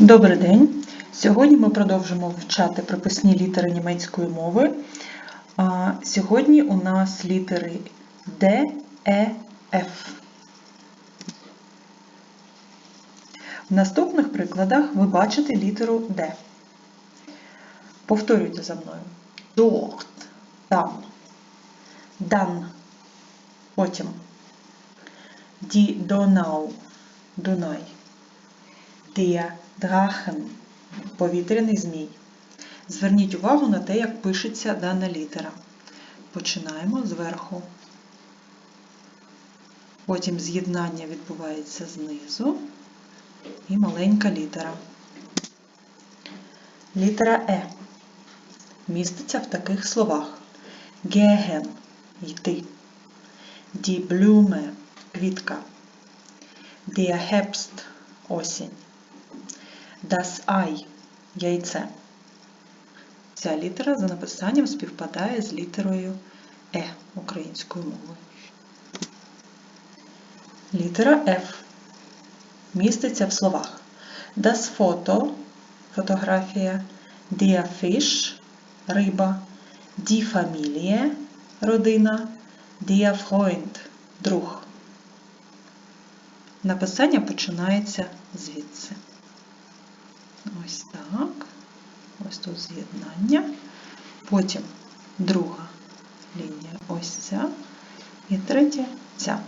Добрий день! Сьогодні ми продовжимо вивчати приписні літери німецької мови. Сьогодні у нас літери Д, Е, Ф. В наступних прикладах ви бачите літеру Д. Повторюйте за мною. Dort, там, дан, потім. Die Donau, Дунай. Der Drachen – повітряний змій. Зверніть увагу на те, як пишеться дана літера. Починаємо зверху. Потім з'єднання відбувається знизу і маленька літера. Літера Е міститься в таких словах: Gehen – йти. Die Blume – квітка. Herbst – осінь. Das Ei – яйце. Ця літера за написанням співпадає з літерою Е українською мовою. Літера F міститься в словах Das Foto – фотографія, Der Fisch – риба, Die Familie – родина, Der Freund – друг. Написання починається звідси. Ось так. Ось тут з'єднання. Потім друга лінія ось ця. І третя ця.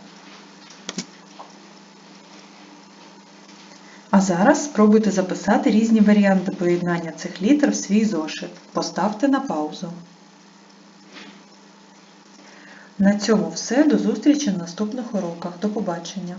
А зараз спробуйте записати різні варіанти поєднання цих літер в свій зошит. Поставте на паузу. На цьому все. До зустрічі на наступних уроках. До побачення!